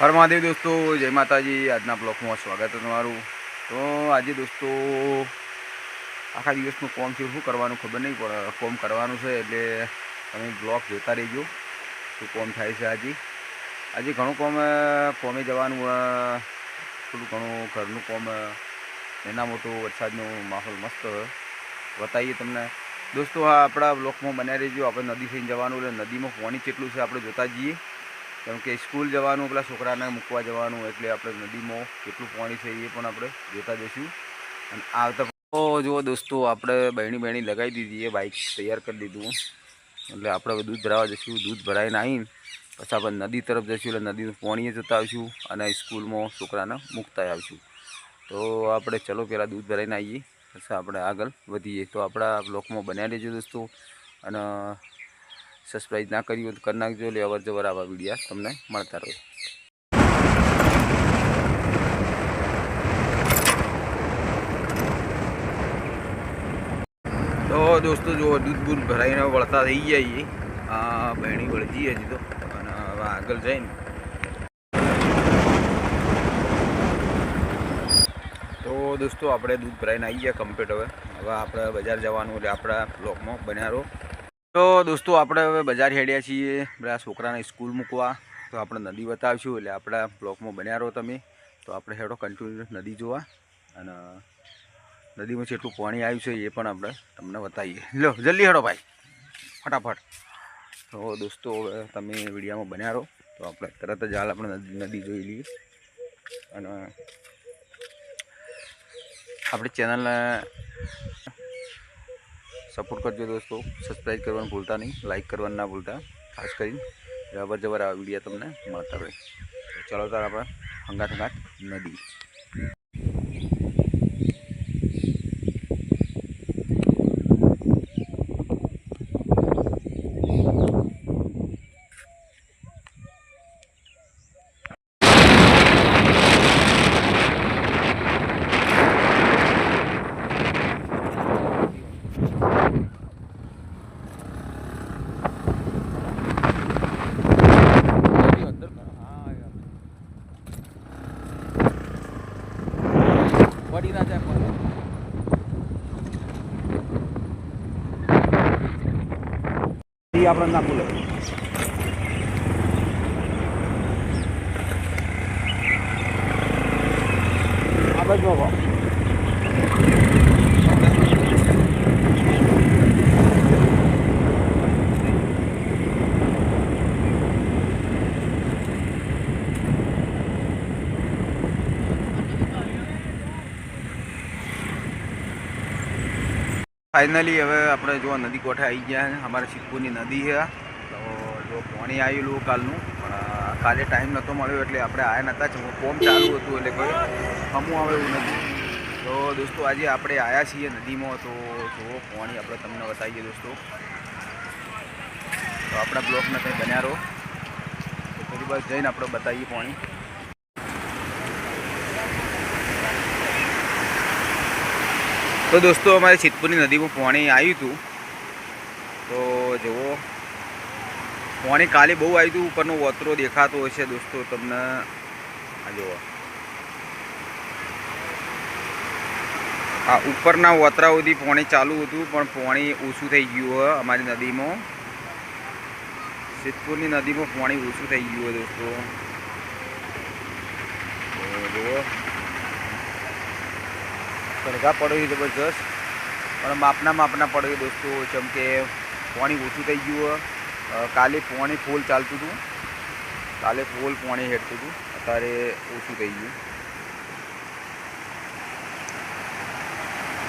હર મહાદેવ દોસ્તો, જય માતાજી. આજના બ્લોકમાં સ્વાગત તમારું. તો આજે દોસ્તો, આખા દિવસનું કોમ છે, શું કરવાનું ખબર નહીં પડે કોમ કરવાનું છે, એટલે તમે બ્લોક જોતા રહેજો. શું કોમ થાય છે આજે? આજે ઘણું કોમ કોમે જવાનું થોડું ઘણું ઘરનું કોમ એના મોટો વરસાદનો માહોલ મસ્ત. બતાવીએ તમને. દોસ્તો, આ આપણા બ્લોકમાં બનાવી રહેજો. આપણે નદી થઈને જવાનું એટલે નદીમાં પાણી કેટલું છે, આપણે જોતા જઈએ. કેમ કે સ્કૂલ જવાનું, પેલા છોકરાને મૂકવા જવાનું, એટલે આપણે નદીમાં કેટલું પાણી છે એ પણ આપણે જોતા જઈશું. અને આવતા તો જુઓ દોસ્તો, આપણે બહેણી બહેણી લગાવી દીધી, એ બાઇક તૈયાર કરી દીધું. એટલે આપણે દૂધ ભરાવા જઈશું, દૂધ ભરાઈને આવીને પછી આપણે નદી તરફ જઈશું, એટલે નદીનું પાણીએ જતા આવીશું અને સ્કૂલમાં છોકરાને મૂકતા આવીશું. તો આપણે ચલો પહેલાં દૂધ ભરાઈને આવીએ, પછી આપણે આગળ વધીએ. તો આપણા બ્લોકમાં બન્યા રહેજો દોસ્તો. અને સબસ્ક્રાઈબ ના કરી હોય તો કરી નાખજો, એટલે અવર જવર આવા વિડીયા તમને મળતા રહે. તો દોસ્તો જો દૂધ બૂધ ભરાઈને વળતા થઈ જાય આ બહેણી વળજી હજી તો. અને હવે આગળ જઈને. તો દોસ્તો, આપણે દૂધ ભરાઈને આવી ગયા કમ્પ્લીટ હવે. હવે આપણે બજાર જવાનું, એટલે આપણા બ્લોકમાં બન્યા રહો. તો દોસ્તો, આપણે હવે બજાર હેડ્યા છીએ. બધા છોકરાને સ્કૂલ મૂકવા. તો આપણે નદી બતાવીશું, એટલે આપણા બ્લોકમાં બન્યા રહો તમે. તો આપણે હેડો કન્ટિન્યુ નદી જોવા. અને નદીમાં જેટલું પાણી આવ્યું છે, એ પણ આપણે તમને બતાવીએ. લો જલ્દી હેડો ભાઈ. ફટાફટ. તો દોસ્તો, હવે તમે વિડીયામાં બન્યા રહો. તો આપણે તરત જ હાલ આપણે નદી જોઈ લઈએ. અને આપણી ચેનલને સપોર્ટ કરજો દોસ્તો. સબસ્ક્રાઈબ કરવાનું ભૂલતા નહીં. લાઇક કરવાનું ના ભૂલતા. ખાસ કરીને જબર જબર આ વીડિયો તમને મળતા રહે. ચાલો તાર આપણે હંગાત હંગાત નદી. જાય પણ. ઈ આપણે ના ભૂલે. આ બાજુ ફાઇનલી હવે આપણે જો નદી કોઠે આવી ગયા છે, અમારે સિદ્ધપુરની નદી છે તો જો પાણી આવેલું કાલનું, પણ કાલે ટાઈમ નહોતો મળ્યો એટલે આપણે આવ્યા નહોતા જ કોમ ચાલુ હતું એટલે કોઈ હમું આવે એવું નથી. તો દોસ્તો, આજે આપણે આવ્યા છીએ નદીમાં, તો જુઓ પાણી આપણે તમને બતાવીએ દોસ્તો. તો આપણા બ્લોકને કંઈ બન્યા રહો. તો ફરી બસ જઈને આપણે બતાવીએ પાણી. તો દોસ્તો, અમારે સિદ્ધપુરની નદીમાં પાણી આવ્યું હતું. તો જુઓ, પાણી કાલે બહુ આવ્યું હતું, ઉપરનો વતરો દેખાતો હશે દોસ્તો તમને. આ જુઓ. આ ઉપરના વતરા સુધી પાણી ચાલુ હતું, પણ પાણી ઓછું થઈ ગયું હોય અમારી નદીમાં. સિદ્ધપુરની નદીમાં પાણી ઓછું થઈ ગયું હોય દોસ્તો. જુઓ. સરગા પડ્યો છે જબરજસ્ત પણ માપના માપના પડ્યો દોસ્તો, જેમ કે પાણી ઓછું થઈ ગયું. કાલે પાણી ફૂલ ચાલતું હતું. કાલે ફૂલ પાણી હેડતું હતું. અત્યારે ઓછું થઈ ગયું.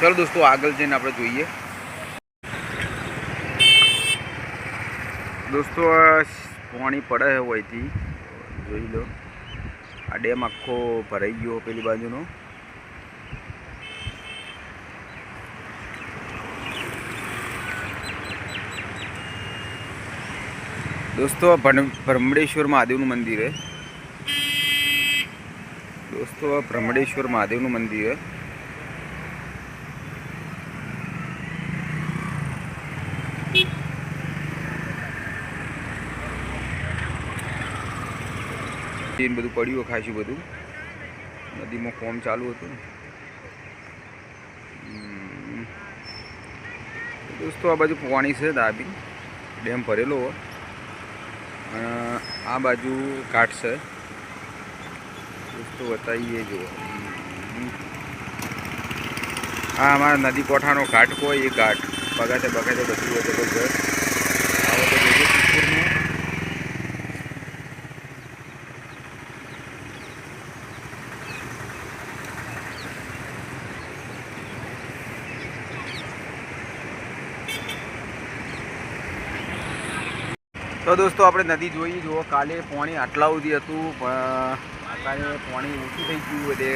ચલો દોસ્તો, આગળ જઈને આપણે જોઈએ. દોસ્તો પાણી પડે હોયથી જોઈ લો. આ ડેમ આખો ભરાઈ ગયો પેલી બાજુનો. દોસ્તો, આ ભ્રમણેશ્વર મહાદેવનું મંદિર છે દોસ્તો, આ ભ્રમણેશ્વર મહાદેવનું મંદિર છે બધું પડ્યું ખાસું બધું. નદીમાં કોમ ચાલુ હતું. દોસ્તો, આ બાજુ પાણી છે દાબી ડેમ ભરેલો હોય આ બાજુ ઘાટ છે. દોસ્તો, બતાવીએ જો હા, અમારા નદી કોઠાનો ઘાટ કોઈ એ ઘાટ બગાતે બગાતે બધું હોય જબરજસ્ત આવો તો જોજો સિદ્ધપુરમાં તો દોસ્તો, આપણે નદી જોઈ, જુઓ, કાલે પાણી આટલા સુધી હતું, પણ અત્યારે પાણી ઓછું થઈ ગયું એટલે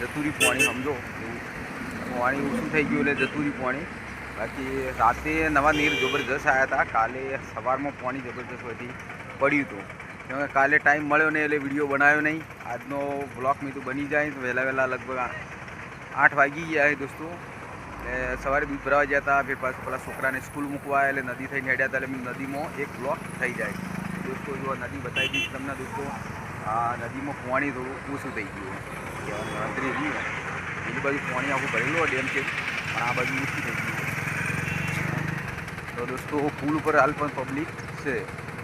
જતુરી પાણી, સમજો. પાણી ઓછું થઈ ગયું એટલે જતુરી પાણી. બાકી રાતે નવા નીર જબરજસ્ત આવ્યા હતા. કાલે સવારમાં પાણી જબરજસ્ત વધી પડ્યું હતું. કેમ કાલે ટાઈમ મળ્યો નહીં એટલે વીડિયો બનાવ્યો નહીં. આજનો બ્લોક મીતું બની જાય તો વહેલા વહેલા લગભગ આઠ વાગી ગયા દોસ્તો. એટલે સવારે દૂધ ભરાવા ગયા હતા, ફેર પાછું પેલા છોકરાને સ્કૂલ મૂકવા એટલે નદી થઈને હેડ્યા હતા, એટલે નદીમાં એક બ્લોક થઈ જાય. દોસ્તો, જો નદી બતાવી દઈશ તમને દોસ્તો, આ નદીમાં પાણી થોડું ઓછું થઈ ગયું ગણતરી હોય. પેલી બાજુ પાણી આખું ભરેલું ડેમ છે. પણ આ બાજુ ઓછું થઈ ગયું તો દોસ્તો, પુલ ઉપર હાલ પણ પબ્લિક છે.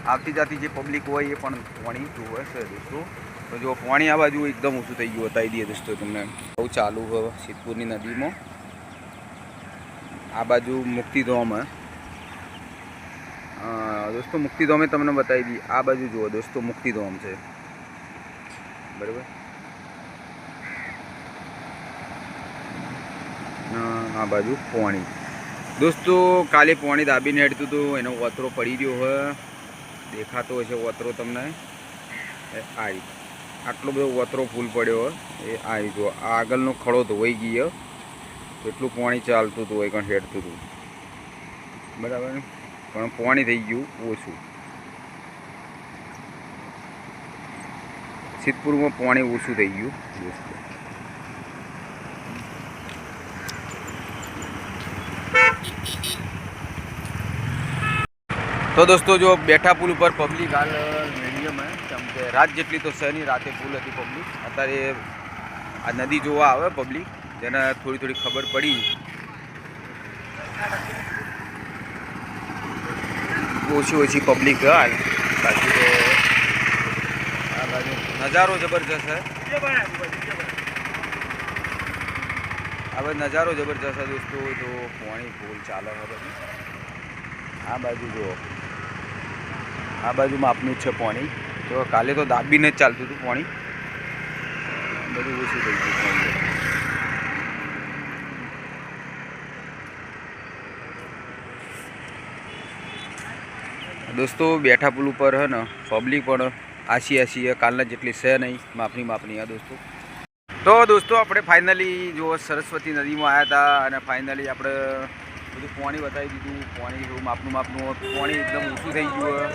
આવતી જાતી જે પબ્લિક હોય એ પણ પાણી જોવે છે દોસ્તો. તો જો પાણી આ બાજુ એકદમ ઓછું થઈ ગયું, બતાવી દઈએ દોસ્તો તમને. બહુ ચાલુ હવે સિદ્ધપુરની નદીમાં. આ બાજુ મુક્તિધામ દોસ્તો, મુક્તિધામે તમને બતાવી દી. આ બાજુ જુઓ દોસ્તો, મુક્તિધામ છે. બરાબર? આ બાજુ પોણી. દોસ્તો, કાલે પોણી દાબીને હેડતું હતું એનો વતરો પડી ગયો હોય દેખાતો હશે વતરો તમને. આ આટલો બધો વતરો ફૂલ પડ્યો એ આ જુઓ. આ આગળનો ખડો ધોવાઈ ગયો. એટલું પાણી ચાલતું હતું એ કણ હેડતું હતું. બરાબર પણ પાણી થઈ ગયું ઓછું. સિદ્ધપુરમાં પાણી ઓછું થઈ ગયું. તો દોસ્તો, જો બેઠા પુલ ઉપર પબ્લિક હાલ મીડિયમ હે. કેમ કે રાત જેટલી તો નહીં રાતે પુલ હતી પબ્લિક અત્યારે આ નદી જોવા આવે પબ્લિક જેને થોડી થોડી ખબર પડી. ઓછી ઓછી પબ્લિક હાલ. બાકી તો આ બાજુ નજારો જબરજસ્ત છે હવે નજારો જબરજસ્ત દોસ્તો, તો પાણી ફૂલ ચાલે આ બાજુ જુઓ. આ બાજુ માપનું જ છે પાણી. તો કાલે તો દાબીને જ ચાલતું હતું પાણી. બધું ઓછું થઈ ગયું દોસ્તો, બેઠા પુલ ઉપર હે ને પબ્લિક પણ આસી હે, કાલના જેટલી છે નહીં માપની માપની આ દોસ્તો. તો દોસ્તો, આપણે ફાઇનલી જો સરસ્વતી નદીમાં આવ્યા હતા અને ફાઇનલી આપણે બધું પાણી બતાવી દીધું. પાણી એવું માપનું માપનું પાણી એકદમ ઓછું થઈ ગયું.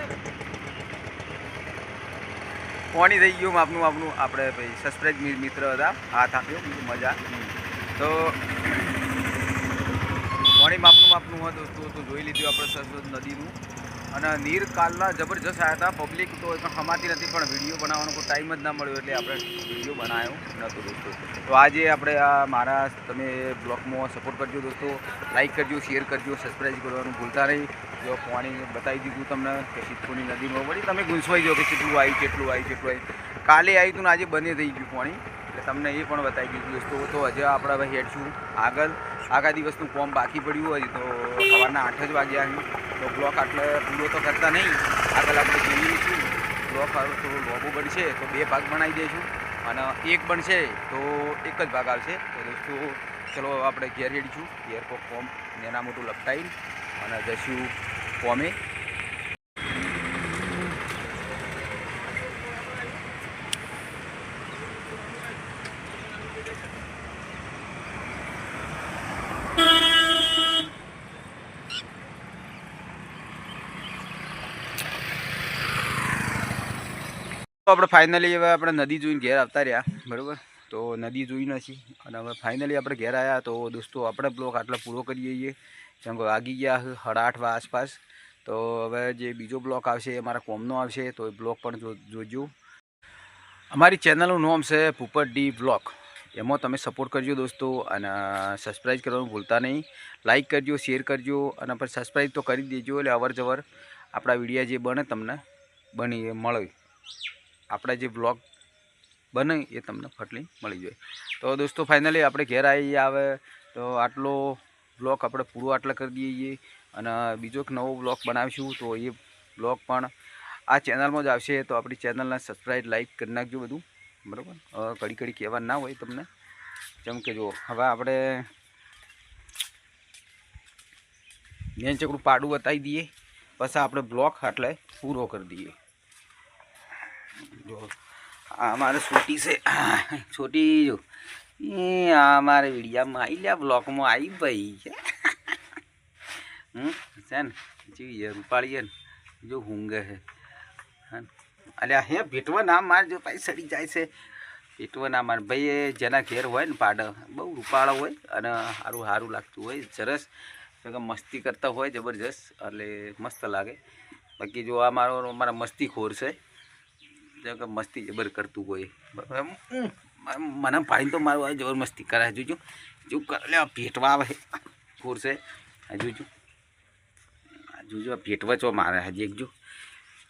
પાણી થઈ ગયું માપનું માપનું આપણે ભાઈ સબસ્ક્રાઈબ મિત્ર હતા, હાથ આપ્યો, બીજું મજા. તો પાણી માપનું માપનું હોય દોસ્તો, તો જોઈ લીધું આપણે સરસ્વતી નદીનું. અને નીર કાલના જબરજસ્ત આવ્યા હતા. પબ્લિક તો પણ સમાતી નથી, પણ વીડિયો બનાવવાનો કોઈ ટાઈમ જ ના મળ્યો એટલે આપણે વીડિયો બનાવ્યો નહોતો દોસ્તો. તો આજે આપણે આ મારા તમે બ્લોગમાં સપોર્ટ કરજો દોસ્તો. લાઇક કરજો શેર કરજો સબસ્ક્રાઈબ કરવાનું ભૂલતા નહીં. જો પાણી બતાવી દીધું તમને કે સિદ્ધપુરની નદીમાં. વળી તમે ગુંસવાઈ જાઓ કે કેટલું આવ્યું કેટલું આવ્યું કેટલું આવ્યું કાલે આવ્યું હતું ને આજે બંને થઈ ગયું પાણી. તમને એ પણ બતાવી દીધું દોસ્તો તો હજી આપણે હવે હેડશું આગળ આખા દિવસનું કોમ બાકી પડ્યું હોય તો સવારના આઠ જ વાગ્યા છે. તો બ્લોક આટલે પૂરો તો કરતા નહીં. આગળ આપણે જોઈ લઈશું બ્લોક થોડું લોબો બનશે તો બે ભાગ બનાવી દઈશું. અને એક બનશે તો એક જ ભાગ આવશે. તો દોસ્તો, ચલો આપણે ઘેર હેડીશું ઘેર કોમ નેના મોટું લપટાઈ. અને જશું કોમે તો આપણે ફાઇનલી હવે આપણે નદી જોઈને ઘેર આવતા રહ્યા, બરાબર? તો નદી જોઈ નથી. અને હવે ફાઇનલી આપણે ઘેર આવ્યા તો દોસ્તો આપણે બ્લોક આટલો પૂરો કરીએ છીએ જેમ કે વાગી ગયા સાડા આઠ આસપાસ. તો હવે જે બીજો બ્લોક આવશે એ મારા કોમનો આવશે, તો એ બ્લોક પણ જોજો. અમારી ચેનલનું નામ છે પુપર ડી બ્લોક એમાં તમે સપોર્ટ કરજો દોસ્તો અને સબસ્ક્રાઈબ કરવાનું ભૂલતા નહીં. લાઇક કરજો શેર કરજો અને પછી સબસ્ક્રાઈબ તો કરી દેજો એટલે અવર જવર આપણા વિડીયા જે બને તમને બની, મળે. આપણા જે બ્લોગ બને એ તમને ફટલી મળી જાય. તો દોસ્તો ફાઇનલી આપણે ઘેર આવી આવે તો આટલો બ્લોગ આપણે પૂરો આટલા કરી દઈએ અને બીજો એક નવો બ્લોગ બનાવીશું. તો એ બ્લોગ પણ આ ચેનલમાં જ આવશે. તો આપણી ચેનલને સબસ્ક્રાઈબ લાઇક કરી નાખજો બધું. બરાબર? કડી કડી કહેવા ના હોય તમને. જેમ કે જુઓ, હવે આપણે મેન ચકડું પાડું બતાવી દઈએ. પછી આપણે બ્લોક એટલે પૂરો કરી દઈએ. જો, આ મારે છોટી છે. છોટી જો. એ આ મારે વિડીયામાં આવી લ્યા બ્લોકમાં આવી ભાઈ હમ, છે ને? જીવી રૂપાળીએ ને? જો હુંગે હા અલ્યા, હે, ભેટવા ના, માર જો પાછી સડી જાય છે. ભેટવા ના, માર ભાઈ જેના ઘેર હોય ને પાડ. બહુ રૂપાળો હોય અને સારું સારું લાગતું હોય. સરસ. મસ્તી કરતા હોય, જબરજસ્ત. એટલે મસ્ત લાગે. બાકી જો આ મારો, મારા મસ્તી ખોર છે. મસ્તી જબર કરતું હોય. મને ભાઈ તો મારું જબર મસ્તી કરે જોજો જો લે ભેટવા આવે. ખોરશે જોજો જોજો ભેટવા ચો મારે હજી એક જો.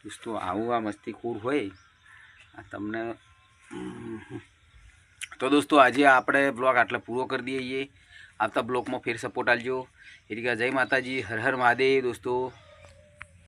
દોસ્તો, આવું આ મસ્તી ખોર હોય, આ તમને તો દોસ્તો, આજે આપણે બ્લોગ આટલે પૂરો કરી દઈએ. આવતા બ્લોગમાં ફેર સપોર્ટ આલજો એટલે જય માતાજી, હર હર મહાદેવ દોસ્તો.